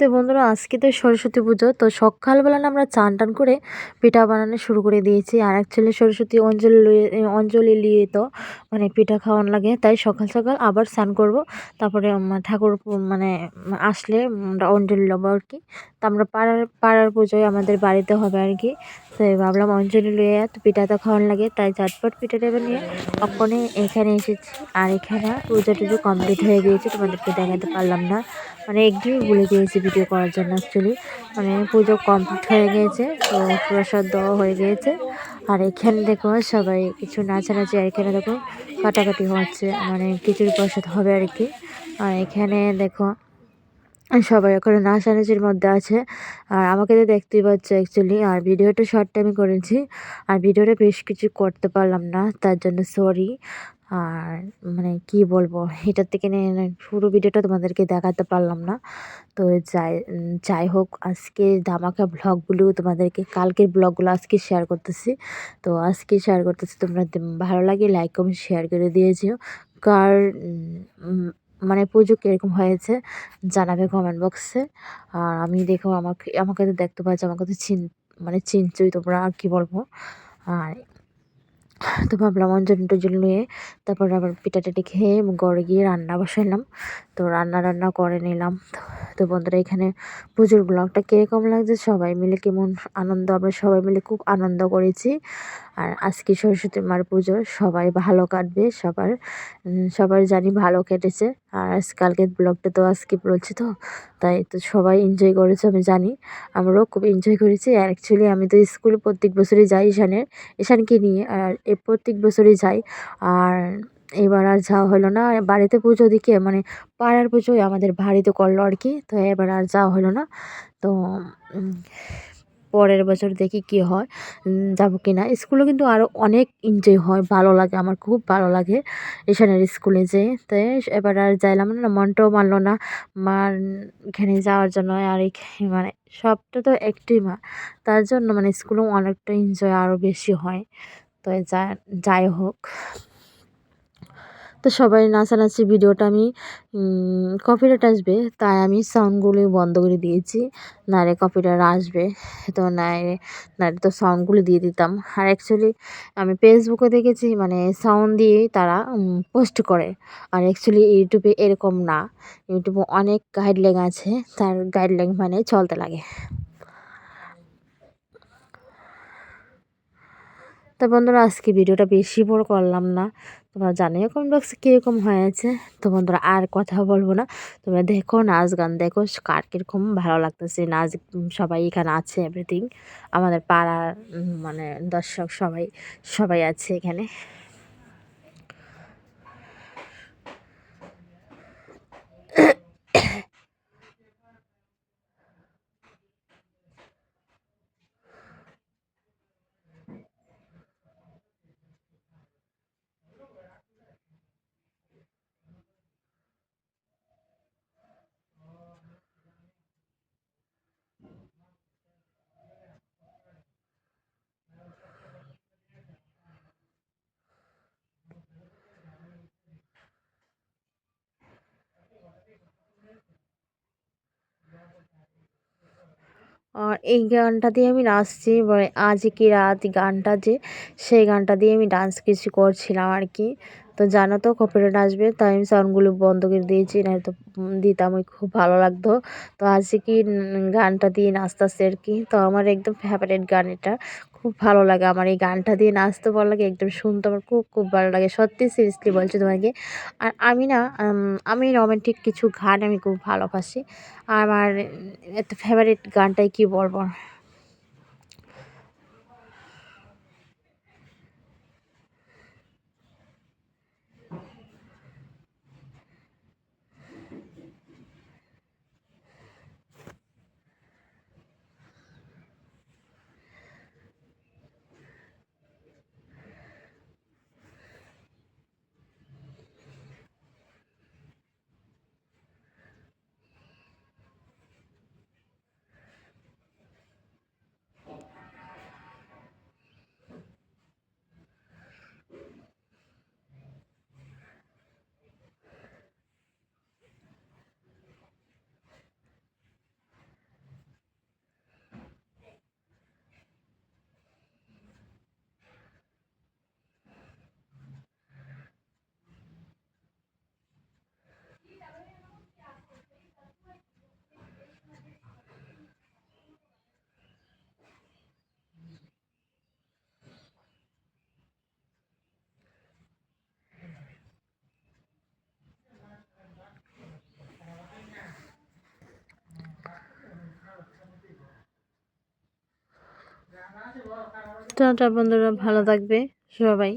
তো বন্ধুরা, আজকে তো সরস্বতী পুজো, তো সকালবেলা আমরা চান টান করে পিঠা বানানো শুরু করে দিয়েছি। আর অ্যাকচুয়ালি সরস্বতী অঞ্জলি অঞ্জলি লিয়ে তো মানে পিঠা খাওয়ান লাগে, তাই সকাল সকাল আবার স্নান করব। তারপরে ঠাকুর মানে আসলে আমরা অঞ্জলি নেব আর কি। তো আমরা পাড়ার পাড়ার পুজোয় আমাদের বাড়িতে হবে আর কি। তো ভাবলাম অঞ্জলি লুয়ে তো পিঠা তো খাওয়ান লাগে, তাই ঝটপট পিঠা টেবে নিয়ে অক্ষণে এখানে এসেছি। আর এখানে পুজো টুজো কমপ্লিট হয়ে গিয়েছে, তোমাদেরকে দেখাতে পারলাম না। মানে একদমই বলে গিয়েছি ভিডিও করার জন্য অ্যাকচুয়ালি মানে পুজো কমপ্লিট হয়ে গিয়েছে তো প্রসাদ দেওয়া হয়ে গিয়েছে আর এখানে দেখো সবাই কিছু নাচানাচি, আর এখানে দেখো কাটাকাটি হচ্ছে মানে খিচুড়ি প্রসাদ হবে আর কি। আর এখানে দেখো সবাই ওখানে নাচানাচির মধ্যে আছে। আর আমাকে তো দেখতেই পাচ্ছে অ্যাকচুয়ালি আর ভিডিওটা শর্ট টাইমে করেছি। আর ভিডিওটা বেশ কিছু করতে পারলাম না, তার জন্য সরি আর মানে কি বলব, এটার থেকে নিয়ে পুরো ভিডিওটা তোমাদেরকে দেখাতে পারলাম না। তো যাই যাই হোক, আজকে ধামাকা ব্লগগুলো তোমাদেরকে, কালকের ব্লগগুলো আজকে শেয়ার করতেছি। তো আজকে শেয়ার করতেছি, তোমরা ভালো লাগে লাইক কমেন্ট শেয়ার করে দিয়েছিও কার মানে পুজো কীরকম হয়েছে, জানাবে কমেন্ট বক্সে আর আমি দেখো আমাকে আমাকে তো দেখতে পাচ্ছি, আমাকে তো চিন মানে চিনচই তোমরা, আর কী বলব। আর তো ভাবলাম অঞ্জন টঞ্জলি নিয়ে তারপর আবার পিঠা টিটি খেয়ে ঘরে গিয়ে রান্না বসাইলাম তো রান্না রান্না করে নিলাম। তো বন্ধুরা, এখানে পুজোর ব্লগটা কীরকম লাগছে? সবাই মিলে কেমন আনন্দ? আমরা সবাই মিলে খুব আনন্দ করেছি। আর আজকে সরস্বতী মার পুজো, সবাই ভালো কাটবে, সবার সবার জানি ভালো কেটেছে। আর কালকের ব্লগটা তো আজকে বলছি তো, তাই তো সবাই এনজয় করেছে আমি জানি। আমরাও খুব এনজয় করেছি। আর অ্যাকচুয়ালি আমি তো স্কুলে প্রত্যেক বছরই যাই ঈশানের, ঈশানকে নিয়ে, আর এ প্রত্যেক বছরই যাই। আর এবার আর যাওয়া হলো না, বাড়িতে পুজো দিকে মানে পাড়ার পুজোই আমাদের বাড়িতে করল আর কি, তো এবার আর যাওয়া হলো না। তো পরের বছর দেখি কি হয় যাব কি না স্কুলে কিন্তু আরও অনেক এনজয় হয়, ভালো লাগে, আমার খুব ভালো লাগে ঈশানের স্কুলে যে তো এবার আর যাইলাম না, মনটাও মানলো না মার এখানে যাওয়ার জন্য আর মানে সবটা তো একটি মা। তার জন্য মানে স্কুলেও অনেকটা এনজয় আরও বেশি হয়। তো যা, যাই হোক। তো সবাই নাচানাচি ভিডিওটা আমি কপিরাইট আসবে, তাই আমি সাউন্ডগুলি বন্ধ করে দিয়েছি। নারে কপিরাইট আসবে, তো নারে নারে তো সাউন্ডগুলি দিয়ে দিতাম। আর অ্যাকচুয়ালি আমি ফেসবুকে দেখেছি মানে সাউন্ড দিয়েই তারা পোস্ট করে। আর অ্যাকচুয়ালি ইউটিউবে এরকম না। ইউটিউবে অনেক গাইডলাইন আছে, তার গাইডলাইন মানে চলতে লাগে। তো বন্ধুরা, আজকে ভিডিওটা বেশি বড় করলাম না। তোমরা জানিও কমেন্ট বক্সে কীরকম হয়েছে। তো বন্ধুরা, আর কথা বলব না। তোমরা দেখো নাচ গান দেখো, কার কীরকম ভালো লাগতেছে নাচ। সবাই এখানে আছে এভরিথিং আমাদের পাড়ার মানে দর্শক সবাই সবাই আছে এখানে। আর এই গানটা দিয়ে আমি নাচছি মানে আজ কি রাত গানটা যে, সেই গানটা দিয়ে আমি ডান্স কিছু করছিলাম আর কি। তো জানো তো, কপিরাইট আসবে তাই আমি সাউন্ডগুলো বন্ধ করে দিয়েছি না তো দিতাম, ওই খুব ভালো লাগতো। তো আজকে কি গানটা দিয়ে নাচতেছে আর কি? তো আমার একদম ফেভারিট গান এটা। খুব ভালো লাগে আমার এই গানটা দিয়ে নাচতে, ভালো লাগে, একদম শুনতে আমার খুব খুব ভালো লাগে। সত্যি সিরিয়াসলি বলছি তোমাকে, আর আমি না আমি রোমান্টিক কিছু গান আমি খুব ভালোবাসি। আমার এত ফেভারিট গানটাই কি বলব? টাটা বন্ধুরা ভালো থাকবে সবাই।